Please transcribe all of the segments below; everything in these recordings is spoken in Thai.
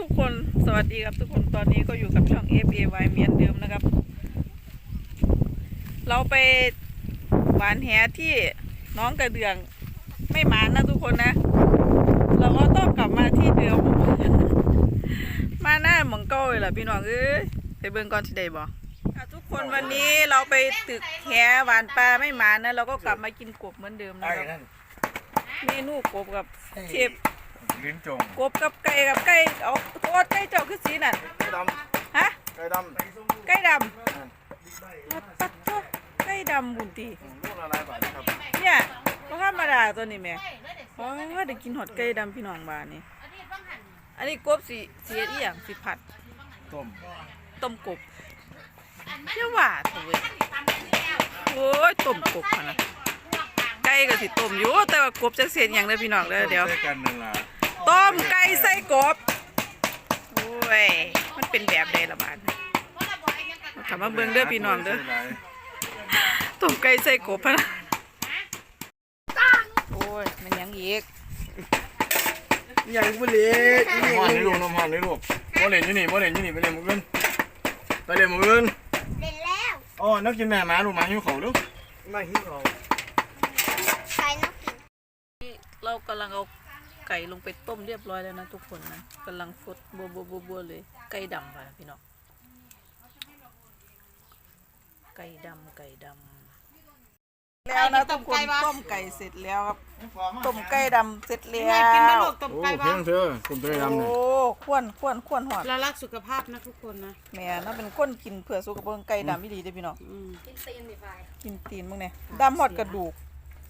ทุกคนสวัสดีครับทุกคนตอนนี้ก็อยู่กับช่อง F A Y เมียนเดิมนะครับ เราไปหวานแหที่น้องกระเดืองไม่หมานนะทุกคนนะ เราก็ต้องกลับมาที่เดิมมาหน้าหมองเก้าเลยล่ะพี่น้องเอ้ยไปเบิ่งก่อนที่ใดบ่ค่ะทุกคนวันนี้เราไปตึกแหหวานปลาไม่หมานนะเราก็กลับมากินกบเหมือนเดิมนะไอ้ครับนั่นเมนูกบกับเชฟ ลิ้นจงกบกับไก่กับไก่เอาโทษไก่เจ้าคือสีนั่นไก่ดฮะำไก่ดำไก่ดำมาตัดโทษไก่ดำบุญตีลูกละลายบาทครับเนี่ยก็ธรรมดาตัวนี้แหม่อ๋อได้กินหอดไก่ดำพี่น้องบ้านนี่อันนี้กบสีสีเฮ็ดอีหยังสีผัดต้มต้มกบเยาว่าเถอะเว้ยโอ้ยต้มกบพะนะไก่ก็สิต้มอยู่แต่ว่ากบจะเสียนอย่างเด้อพี่น้องเด้อเดี๋ยว ใส่กันหนึ่งละต้มไก่ใส่กบโอ้ย มันเป็นแบบใดละบาดถามมาเบิ่งเด้อพี่น้องเด้อต้มไก่ใส่กบพะนะโอ้ย มันหยังอีกอย่างบุเล่น้ำมันนี่ลูกน้ำมันนี่ลูกโมเล่นอยู่นี่โมเล่นอยู่นี่ไปเล่นหมืออื่นไปเล่นหมืออื่นเล่นแล้วอ๋อนักกินแม่หมาลูกหมาหิวเขาลูกมาหิ้วเขาใครนักกินเรากำลังเอา ไก่ลงไปต้มเรียบร้อยแล้วนะทุกคนนะกำลังฟดบัวบัวบัวบัวเลย ไก่ดำไปพี่น้องไก่ดำไก่ดำแล้วนะทุกคนต้มไก่เสร็จแล้วครับต้มไก่ดำเสร็จแล้วแม่กินไหมลูกต้มโอ้ไก่เพีบ้ายงเธอต้มไก่ดำเนี่ยโอ้ขวนขวนขวนหอดเรารักสุขภาพนะทุกคนนะแม่น่าเป็นคนกินเผื่อสุขภาพไก่ดำอีหลีเด้อพี่น้องอืมกินตีนมึงเนี่ยดำหอดกระดูก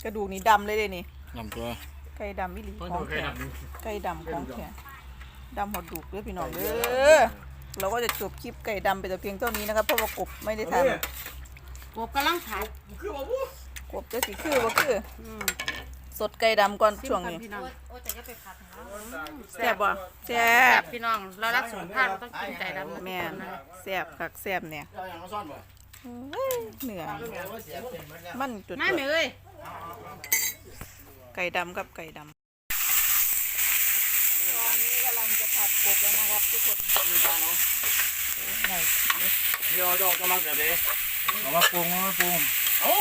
กระดูกนี่ดำเลยเด้นี่ลำตัว ไก่ดำอีหลีของแข็งไก่ดำของแข็งดำหอดดูกเด้อพี่น้องเด้อเราก็จะจบคลิปไก่ดำไปแต่เพียงเท่านี้นะครับเพราะว่ากบไม่ได้ทกบกำลังผัดำกบจะสีคือบ่คืออืมสดไก่ดำก่อนซิมช่วงกันนี้พี่น้องแซ่บบ่แซ่บพี่น้องเรารักสุขภาพเราต้องกินไก่ดำแม่นแซ่บคักแซ่บเนี่ยเอาอย่างมาซ่อนบ่เอ้ยเหนื่อยมันจุดแม่เมย์เอ้ย ไก่ดำกับไก่ดำตอนนี้กำลังจะผัดกบแล้วนะครับทุกคนมีจานเนาะไหนเดี๋ยวเจ้าจะมาเกิดเด้เอามาปรุงเอามาปรุงเอ้า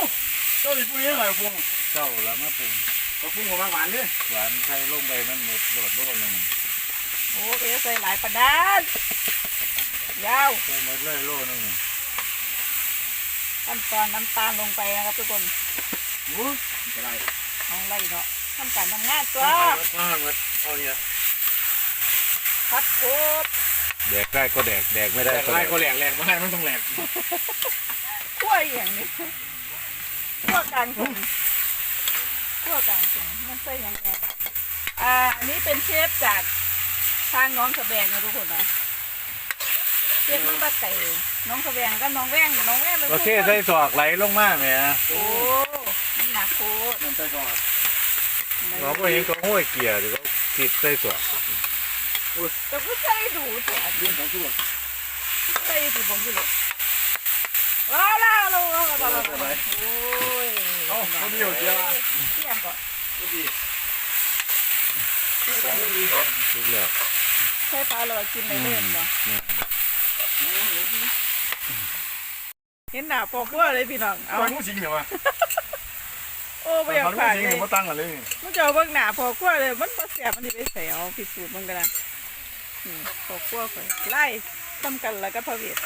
เจ้าสิปรุงยังไงปรุงเจ้าแล้วมาปรุงเอาปรุงของหวานดิหวานไข่ลงไปมันหมดโหลดโลดหนึ่งโอ้เยใส่หลายประดานยาวใส่หมดเลยโลหนึ่งขั้นตอนน้ำตาลลงไปนะครับทุกคนโอ้ก็ได้ เอาไรเนาะทำการทำงานตัวเอาหมดเอาเนี่ยผัดกบแดกได้ก็แดกแดกไม่ได้แหลกก็ไล่แดกก็แหลกแหลกไม่ให้มันต้องแหลกขั้วอหย่างนี้ขั้วกลางถุงขั้วกลางถุงมันใส่หยังไงแบบอ่าอันนี้เป็นเชฟจากทางน้องสะแบงนะทุกคนนะเชฟน้องตะไก่ น้องสะแบงกับน้องแว่งน้องแว่งเป็นโอผู้เคใส่สอกไหลลงมาแหม่โอ้มันหนักโคตรมันใส่ก่อนเราก็เห็นก็ห้วยเกียร์หรือก็ติดใส่สอกแต่ก็ใส่ดูแต่อันเรื่องของสุดใส่ที่ผมอยู่เลยว้าวล่าลงแล้วก็โอ้ยเอ้าเขาดีอยู่เจ้าเที่ยงก่อนเขาดีทุกแล้วใช่ปลาเรากินในเล่นบ่ เห็นหน้าพอขั้วเลยพี่น้องเอาเอาผู้ชิงเหรอวะโอ้ไม่อยากเขาขาดผู้ชิงเลเหรอยมาตั้งกันเลยมันจะเอาเบิ่งหน้าพอขั้วเลย มันบ่แสบมันสิไปใส่เอาพิสูจน์มันกันนะนี่พอขั้วข่อยไล่ทำกันแล้วก็พระเวท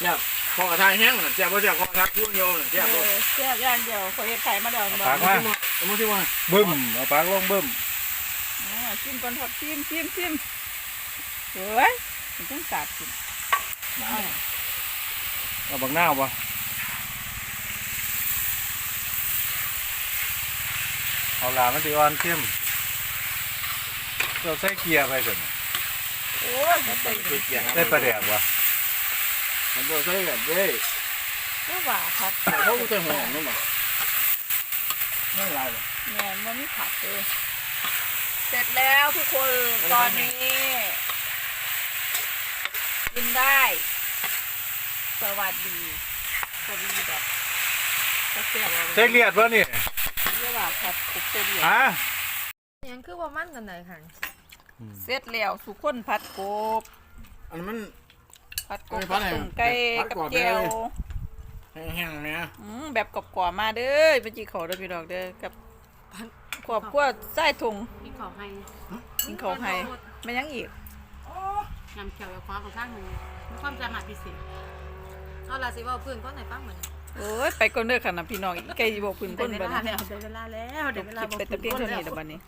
เนี่ยคอกระทายแห้งน่ะเจ้าพ่อเจ้าคอกระทายพุ่งโยนเจ้าเอพ่ออแซ่บอย่างเดียวข่อยเฮ็ดไข่มาดองบ่ปากมาเอามาที่ว่าบึ้มเอาปากลงบึ้มอ๋อชิมก่อนครับชิมชิมชิมเฮ้ยมันต้องสาดกิน เอาเอาบักหน้าวปะเอาลามันสิอ่อนเข้มเราใส่เกียร์ไปสิโอ้ยมันใส่เกี่ยได้ประเดี๋ยววะมันตัวใส่แบบเด้ก็ว่าครับแต่เขาใส่หัวหอมนู่นมั้งไม่ไรหรอกเนี่ยมันไม่ผัดเลยเสร็จแล้วทุกคนตอนนี้ กินได้ สวัสดีสวัสดีแบบก็เสียบใส่เลียดวะนี่เรียกว่าครับคุกเสียบฮะยังคือว่ามันกันไหนค่ะเสร็จแล้วสุกคนผัดกบอันนั้นมันผัดกเอาบไปผัดให้ตุ่มไก่ผัดกับก่อนแก้วเลยแห้งๆไหมอืมแบบกรอบๆมาเด้อไปจีเขาเด้อพี่น้องเด้อกับขอบครัวไส้ถุงพี่ขอให้กินของให้ไม่ยังอีก ยำเขียวกับความของข้างหนึ่งมีความสามารถพิเศษเอาล่ะสิเว่าพื้นก้อนไหนฟังเหมือนโอ้ยไปก่อนเด้อค่ะนะพี่น้องอีกไก่สิบอกพื้นได้คนเวบัดลานี้แล้วได้เวลาแล้วจได้บเวคลาลิปไปแต่เพียงเท่านี้เด้อบัดนี้